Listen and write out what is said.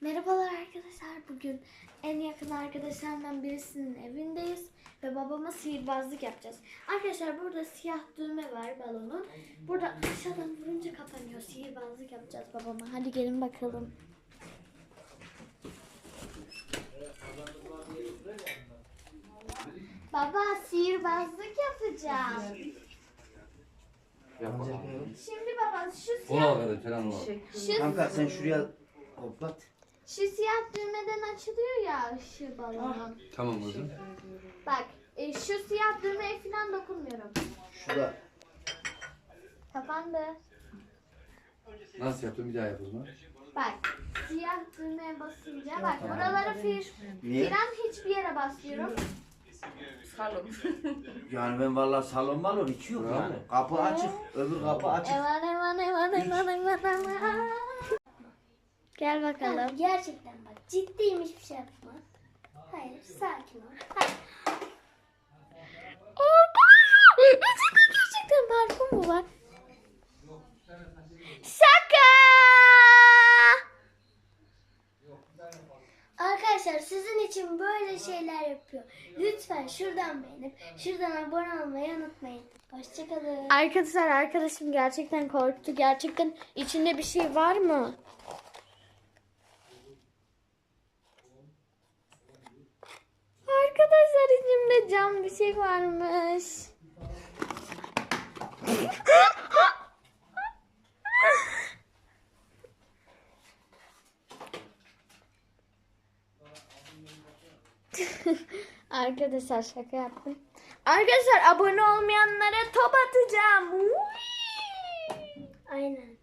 Merhabalar arkadaşlar. Bugün en yakın arkadaşlarımdan birisinin evindeyiz ve babama sihirbazlık yapacağız. Arkadaşlar burada siyah düğme var balonun. Burada aşağıdan vurunca kapanıyor. Sihirbazlık yapacağız babama. Hadi gelin bakalım. Baba sihirbazlık yapacağım. Yap bakalım. Şimdi baba şu siyah al kadar falan al. şu, Kanka sen şuraya hoplat. Şu siyah düğmeden açılıyor ya ışığı balonun. Tamam kızım. Bak e, şu siyah düğmeye falan dokunmuyorum. Şurada. Kapandı. Nasıl yaptın bir daha yap o zaman. Bak siyah düğmeye basınca bak buralara fir, Niye? filan hiçbir yere basıyorum. Salon. Yani ben vallahi salon balon hiç yok Bravo. yani. Kapı açık, öbür kapı açık. Evan evan evan evan evan evan. Gel bakalım. Gerçekten bak ciddiyim hiçbir şey yapma. Hayır sakin ol. Hayır. İçinde gerçekten parfüm mü var? Şaka! Arkadaşlar sizin için böyle şeyler yapıyor. Lütfen şuradan beğenip şuradan abone olmayı unutmayın. Hoşçakalın. Arkadaşlar arkadaşım gerçekten korktu. Gerçekten içinde bir şey var mı? Arkadaşlar içimde cam bir şey varmış. Arkadaşlar şaka yaptım. Arkadaşlar abone olmayanlara top atacağım. Aynen.